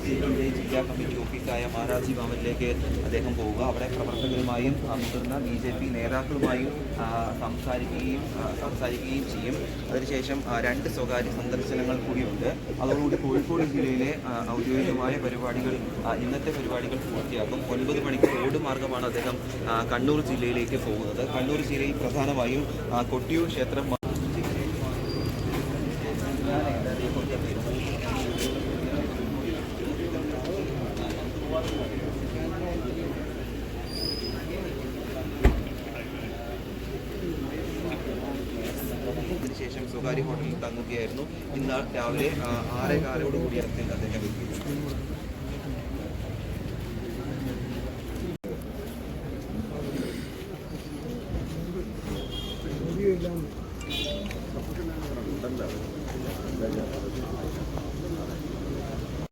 പിയുടെ ജില്ലാ കമ്മിറ്റി ഓഫീസായ മഹാരാജി ഭവനിലേക്ക് അദ്ദേഹം പോവുക. അവിടെ പ്രവർത്തകരുമായും മുതിർന്ന ബി ജെ പി നേതാക്കളുമായും സംസാരിക്കുകയും സംസാരിക്കുകയും ചെയ്യും. അതിനുശേഷം രണ്ട് സ്വകാര്യ സന്ദർശനങ്ങൾ കൂടിയുണ്ട്. അതോടുകൂടി കോഴിക്കോട് ജില്ലയിലെ ഔദ്യോഗികമായ പരിപാടികൾ ഇന്നത്തെ പരിപാടികൾ പൂർത്തിയാക്കും. ഒൻപത് മണിക്ക് റോഡ് മാർഗമാണ് അദ്ദേഹം കണ്ണൂർ ജില്ലയിലേക്ക് പോകുന്നത്. കണ്ണൂർ ജില്ലയിൽ പ്രധാനമായും കൊട്ടിയൂർ ക്ഷേത്രം അതിനുശേഷം സ്വകാര്യ ഹോട്ടലിൽ തങ്ങുകയായിരുന്നു ഇന്ന് രാവിലെ ആ, ആറേ കാലോട് കൂടിയാണ് അദ്ദേഹം എത്തിയത്